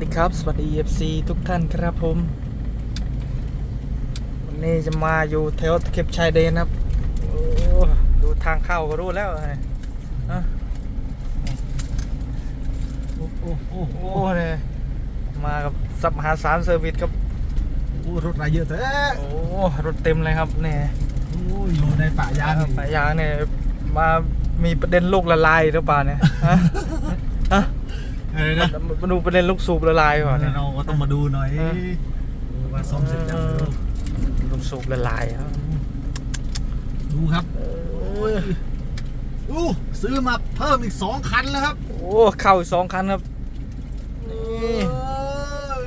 ดีครับ สวัสดี FC ทุกท่านครับผม วันนี้จะมาอยู่แถวตะเข็บชายแดนครับโอ้ดูทางเข้าก็รู้แล้วไงอะโอ้โอ้โอ้โอ้โอ้เนี่ยมากับสับมหาสารเซอร์วิสครับโอ้รถอะไรเยอะแท้โอ้รถเต็มเลยครับเนี่ยโอ้อยู่ในป่ายางสายยางเนี่ยมามีประเด็นลูกละลายหรือเปล่าเนี่ยฮะฮะ อะไรนะมาดูประเด็นลูกสูบละลายก่อนเนี่ยเราก็ต้องมาดูหน่อยเออว่าซ่อมเสร็จยังลูกสูบละลายครับดูครับโอ้ยอู้ซื้อมาเพิ่มอีกสองคันแล้วครับ โอ้เข้าอีกสองคันครับนี่เออ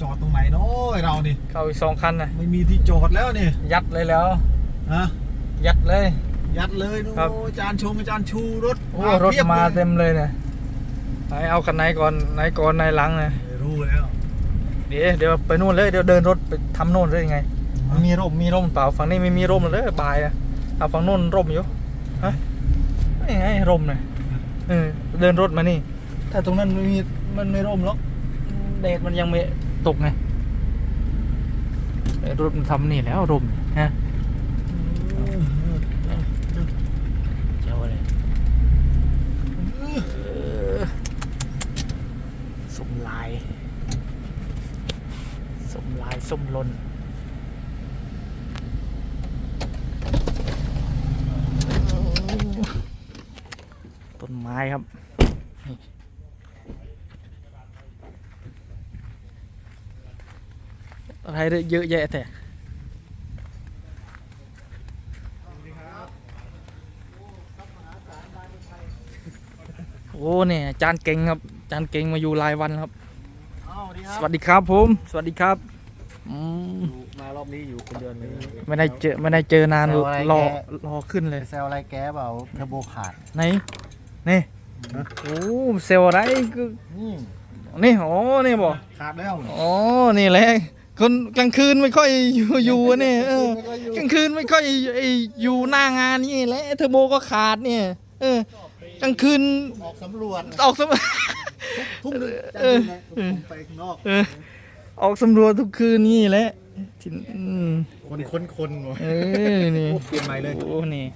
จอดตรงไหนเนาะไอ้เรานี่เข้าอีกสองคันนะไม่มีที่จอดแล้วนี่ยัดเลยแล้วฮะยัดเลย ยัดเลยครับโอ้อาจารย์ชงอาจารย์ชูรถโอ้รถพียบมาลยเต็มเลยเนี่ย ไหนเอาคันไหนก่อนไหนก่อนไหนหลังเนี่ยไม่รู้แล้วเดี๋ยวเดี๋ยวไปนู่นเลยเดี๋ยวเดินรถไปทำโน่นเลยยังไงมันมีร่มมีร่มเปล่าฝั่งนี้ไม่มีร่มเลยบายอะเอาฝั่งโน่นร่มอยู่ฮะไม่ไงร่มเนี่ยเออเดินรถมานี่ ถ้าตรงนั้นไม่มีมันไม่ร่มหรอกแดดมันยังไม่ตกไงไอ้รถมันทำนี่แล้วร่มฮะเจ้าอะไรเออสมลาย ส มลายส้มลนต้นไม้ครับนี่อะไรเนี่ยเยอะแยะแต่โอ้เนี่ยจานเก่งครับจานเก่งมาอยู่รายวันครับอ้าวดีคสรับวัสดีครับผม สวัสดีครับ อืมมารอบนี้อยู่คนเดือนนี้ไม่ได้เจอไม่ได้เจอนานเอาอะไรรอแกรอขึ้นเลยเซลอะไรแกเปล่าเทอร์โบขาดไหนนี่โอ้เซลลอะไรก็นี่นี่โอ้นี่บอกขาดแล้วอ๋อนี่แหละคนกลางคืนไม่ค่อยอยู่อยู่อะเนี่ยเออไม่ค่อยอยู่กลางคืนไม่ค่อยไอ้อยู่หน้างานนี่แหละเทอร์โบก็ขาดเนี่ย เออกลางคืนออกสำรวจออกสำทุ่มหนึงเออผมไปข้างนอก เออ ออกสำรวจทุกคืนนี่แหละที่อืมคนคนคนวะเออนี่เปลี่ยนใหม่เลยโอ้นี่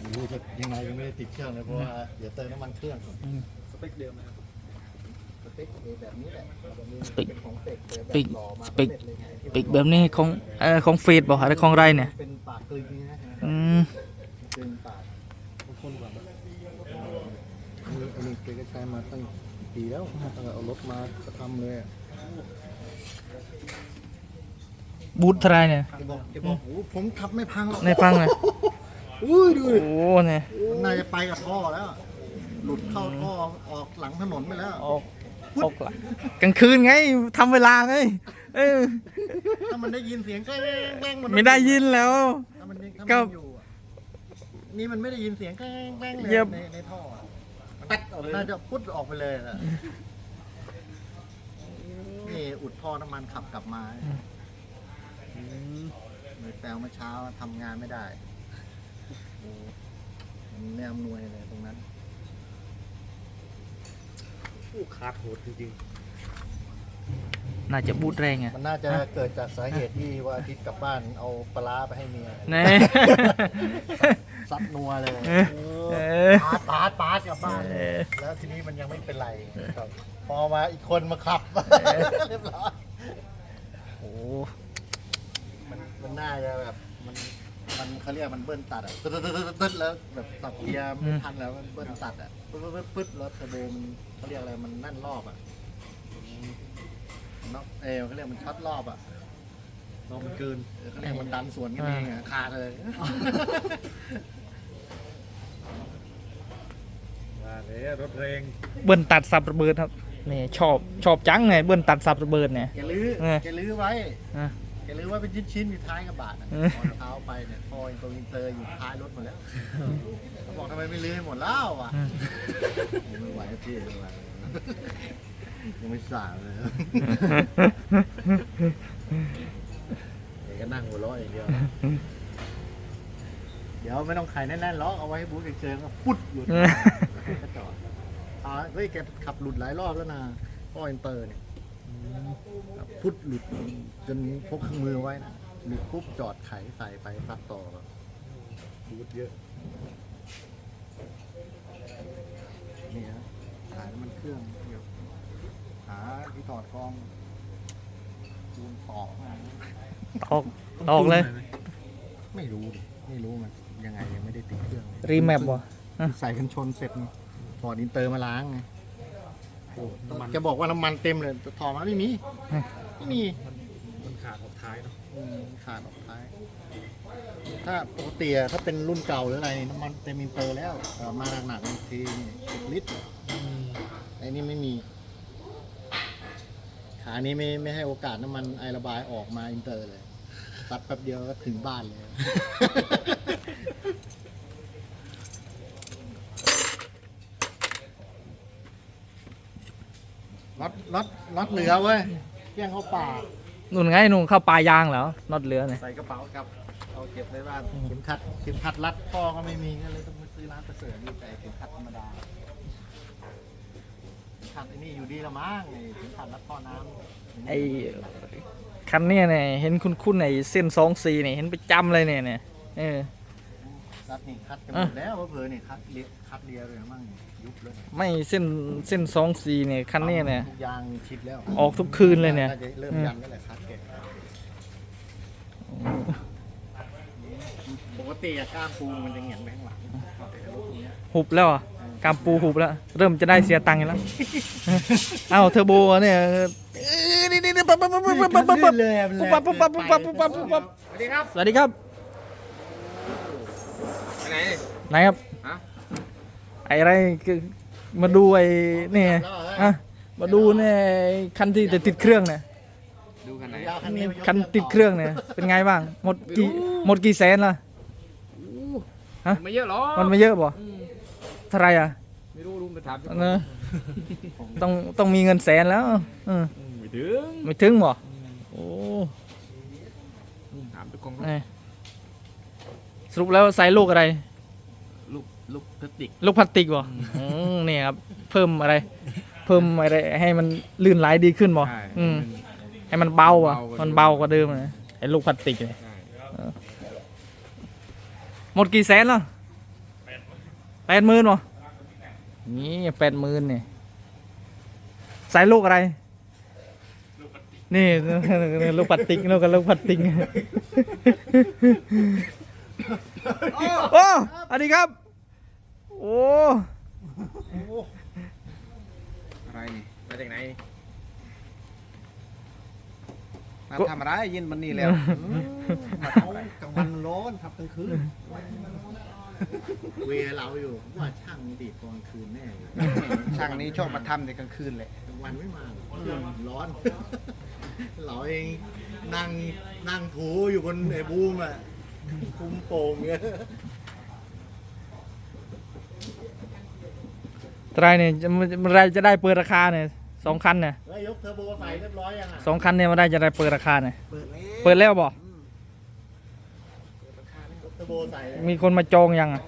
ไม่รู้จะยังไงก็ไม่ได้ติดเครื่องเลยเพราะว่าเดี๋ยวเติมน้ำมันเครื่องก่อนสเปคเดิมนะครับสเปคแบบนี้แหละแบบนี้สปิกเป็นของเปกเลยแบบปิกหล่อมาสปิกสำเร็จเลยไงที่ปิกแบบนี้ของเออของเฟดบอกอะไรของไรเนี่ยเป็นปากกลึงนี่นะอืมเป็นปากคนกว่านะอันนี้อันนี้เกก็ใช้มาตั้งปีแล้วตั้งแต่เอารถมาจะทำเลยอะ บูทเทาไรเนี่ยแกบอกแกบอกโอ้ผมขับไม่พังหรอกในฟังเลยอุ้ยดูดิโอ้เนี่ยมันน่าจะไปกับท่อแล้ว หลุดเข้าท่อออกหลังถนนไปแล้ว ออกออกหลังกลางคืนไงทำเวลาไงเออถ้ามันได้ยินเสียงแกล้งแกล้งมันไม่ได้ยินแล้วถ้ามันถ้าก็มันอยู่อะนี่มันไม่ได้ยินเสียงแกล้งแกล้งเลยเยี่ยมในในท่ออะตัดออกเลยน่าจะพุดออกไปเลยอะนี่อุดท่อน้ำมันขับกลับมา เลยแปลวเมื่อเช้าทำงานไม่ได้โอ้มันไม่อำนวยเลยตรงนั้น ผู้ขาดโหดจริงน่าจะบูทแรงไงมันน่าจะเกิดจากสาเหตุที่ว่าอาทิตย์กลับบ้านเอาปลาร้าไปให้เมียแน่ ซัดนัวเลยเออเออ ปาดปาดปาดกลับบ้าน เออ แล้วทีนี้มันยังไม่เป็นไรครับพอมาอีกคนมาขับ เรียบร้อย โอ้มันมั นน่าจะแบบมันมันเขาเรียกมันเบิ้ลตัดอะตึ๊ดตึ๊ดตึ๊ดตึ๊ดตึ๊ดแล้วแบบสับเกียร์ไม่ทันแล้วมันเบิ้ลตัดอะปึ๊ดปึ๊ดปึ๊ดปึ๊ดแล้วเทอร์โบมันเขาเรียกอะไรมันนั่นรอบอะเนาะเออเขาเรียกมันช็อตรอบอะๆเรามันเกินเออเขาเรียกมันดันสวนกันเองอะขาดเลย ว่าเลยรถแรงเบิ้ลตัดสับระเบิดครับนี่ชอบชอบจังไงเบิ้ลตัดสับระเบิดเนี่ย แกลื้อเออแกลื้อไว้ อะ แกลื้อไว้เป็นชิ้นๆอยู่ท้ายกระบะน่ะเออพอเท้าไปเนี่ยพออินโตรอินเตอร์อยู่ท้ายรถหมดแล้วเขาบอกทำไมไม่ลื้อให้หมดแล้วอะอืมไม่ไหวอะพี่ไม่ไหวยังไม่สั่งเลยเดี๋ยวก็นั่งหัวเราะอย่างเดียว เดี๋ยวไม่ต้องไขแน่นๆล้อกเอาไว้ให้บูธเฉยๆก็ปุ๊ดหลุดก็จอดอ่าเฮ้ยแกขับหลุดหลายรอบแล้วนะท่ออินเตอร์เนี่ยแบบ พุทหลุดจนพกเครื่องมือไว้นะหลุดปุ๊บจอดไขใส่ไปซัดต่อแบบบูดเยอะ นี่ฮะหาน้ำมันเครื่องเดี๋ยวหาที่ถอดกล้องจูนตอกมาออกออกเลย ไม่รู้ดิไม่รู้มันยังไงยังไม่ได้ติดเครื่องเลยรีแมปวะใส่กันชนเสร็จไงถอดอินเตอร์มาล้างไง โอ้น้ำมันจะบอกว่าน้ำมันเต็มเลยถอดมาไม่มีไม่มีมันขาดออกท้ายเนาะอืมขาดออกท้าย ถ้าปกติอะถ้าเป็นรุ่นเก่าหรืออะไรนี่น้ำมันเต็มอินเตอร์แล้วแต่มาหนักๆบางทีสิบลิตรไอ้นี่ไม่มี ขานี้ไม่ไม่ให้โอกาสน้ำมันไอระบายออกมาอินเตอร์เลยตัดแป๊บเดียวก็ถึงบ้านเลย น็อตน็อตน็อตเหลือเว้ยเที่ยงเข้าป่านู่นไงนู่นเข้าปลายางแล้วน็อตเรือเนี่ยใส่กระเป๋ากลับ เอาเก็บในบ้านเข็มขัดเข็มขัดรัดข้อก็ไม่มีก็เลยต้องไปซื้อร้านประเสริฐนี่แต่เข็มขัดธรรมดาเข็มขัดไอ้นี่อยู่ดีละมั้งไอ้เข็มขัดรัดข้อน้ำไอ้คันเนี้ยเนี่ยเห็นคุณคุณไอ้เส้นสองสีเนี่ยเห็นไปจำเลยเนี่ยเนี่ยเออ รัดนี่คัดกันหมดแล้วเผลอๆนี่คัดเลียคัดเลียเลยมั้งยุบเลยไม่เส้นเส้นสองสีเนี่ยคันเนี้ยเนี่ยทุกยางชิดแล้วออกทุกคืนเลยเนี่ยาจะเริ่มยันแล้วแหละคัดแกะปกติอะกล้ามปูมันจะเหงียนไปข้างหลังแต่รถพวกเนี้ยหุบแล้วอะกามปูหุบแล้ว เริ่มจะได้เสียตังค์แล้ว เอ้าเทอร์โบเนี่ยเออนี่นี่นี่ปั๊บปั๊บปั๊บปั๊บปั๊บปั๊บปั๊บปั๊บเลยปั๊บปั๊บปั๊บปั๊บปั๊บปั๊บปั๊บปั๊บสวัสดีครับสวัสดีครับ ไป ไหนไหนครับฮะ ไอ้อะไรคือมาดูไอ้นี่อะมาดูเนี่ยคันที่จะติดเครื่องเนี่ยดูคันไหนคันติดเครื่องเนี่ยเป็นไงบ้างหมดกี่หมดกี่แสนล่ะ ฮะ ไม่เยอะหรอกมันไม่เยอะป่ะเท่าไหรอะไม่รู้รู้ไปถามเนอะต้องต้องมีเงินแสนแล้วเออไม่ถึงไม่ถึงบ่โอ้ถามเจ้าของนี่สรุปแล้วใส่ลูกอะไร ลูกลูกพลาสติก ลูกพลาสติกบ่อืมนี่ครับ เพิ่มอะไร เพิ่มอะไรให้มันลื่นไหลดีขึ้นบ่ใช่อืมให้มันเบาอะ เบากว่ามันเบากว่าเดิมนะไอ้ลูกพลาสติกเลยใช่หมดกี่แสนล่ะแปดหมื่นบ่นี่แปดหมื่นเนี่ยใส่ลูกอะไร นี่ ลูกพลาสติกลูกกับลูกพลาสติก โอ้สวัสดีครับ โอ้อะไรนี่ มาจากไหนมาทำอะไรยินมันนี่แล้วมาเอากลางวันร้อนครับกลางคืนเวรเราอยู่ว่าช่างดีดตอนคืนแน่เลยช่างนี้ชอบมาทำในกลางคืนเลยกลางวันไม่มาหรอกร้อนเราเองนั่งนั่งถูอยู่บนไอ้บูมอะคุมโป่งเงี้ย ตรเนี่ยจะมันมันอะไรจะได้เปิดราคาเนี่ยสองคันเนี่ยแล้วยกเทอร์โบใส่เรียบร้อยยังอะสองคันเนี่ยมันได้จะได้เปิดราคาเนี่ยเปิดแล้วเปิดแล้วบ่ยกเทอร์โบใส่เลยมีคนมาจองยังอะ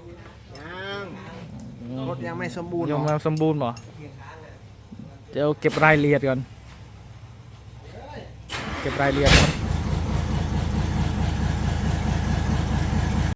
ยังรถยังไม่สมบูรณ์ยังมาสมบูรณ์บ่เดี๋ยวเก็บรายละเอียดก่อนเก็บรายละเอียดครับ